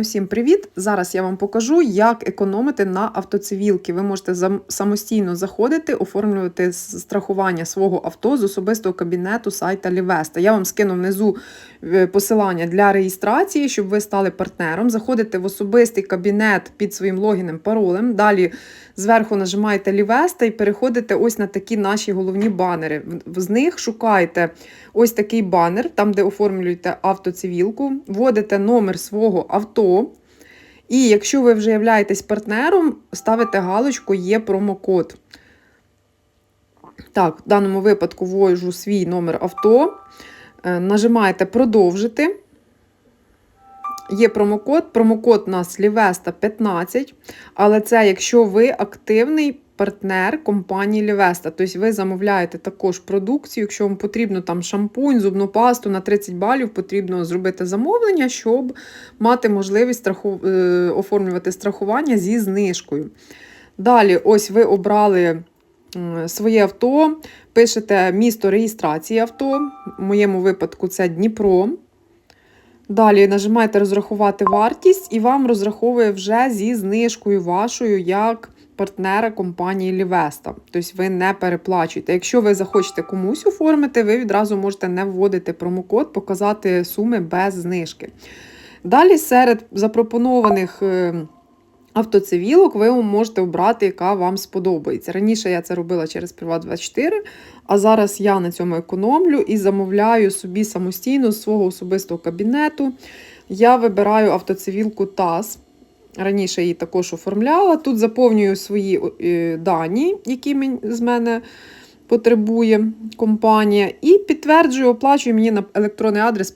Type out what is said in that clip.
Усім привіт! Зараз я вам покажу, як економити на автоцивілки. Ви можете самостійно заходити, оформлювати страхування свого авто з особистого кабінету сайта Лівеста. Я вам скину внизу е, посилання для реєстрації, щоб ви стали партнером. Заходите в особистий кабінет під своїм логінем, паролем. Далі зверху нажимаєте Лівеста і переходите ось на такі наші головні банери. З них шукаєте ось такий банер, там, де оформлюєте автоцивілку, вводите номер свого авто. І якщо ви вже являєтесь партнером, ставите галочку Є промокод. Так, в даному випадку ввожу свій номер авто. Е, Нажимаєте продовжити. Є промокод. Промокод у нас Лівеста 15. Але це якщо ви активний партнер компанії Лівеста. Тобто ви замовляєте також продукцію. Якщо вам потрібно там шампунь, зубну пасту на 30 балів, потрібно зробити замовлення, щоб мати можливість страху... е, оформлювати страхування зі знижкою. Далі, ось ви обрали своє авто, пишете місто реєстрації авто. В моєму випадку це Дніпро. Далі нажимаєте розрахувати вартість, і вам розраховує вже зі знижкою вашою як партнера компанії Лівеста. Тобто ви не переплачуєте. Якщо ви захочете комусь оформити, ви відразу можете не вводити промокод, показати суми без знижки. Далі серед запропонованих е, автоцивілок ви можете обрати, яка вам сподобається. Раніше я це робила через Приват24, а зараз я на цьому економлю і замовляю собі самостійно з свого особистого кабінету. Я вибираю автоцивілку ТАС. Раніше її також оформляла. Тут заповнюю свої е, дані, які з мене потребує компанія, і підтверджую, оплачую мені на електронний адрес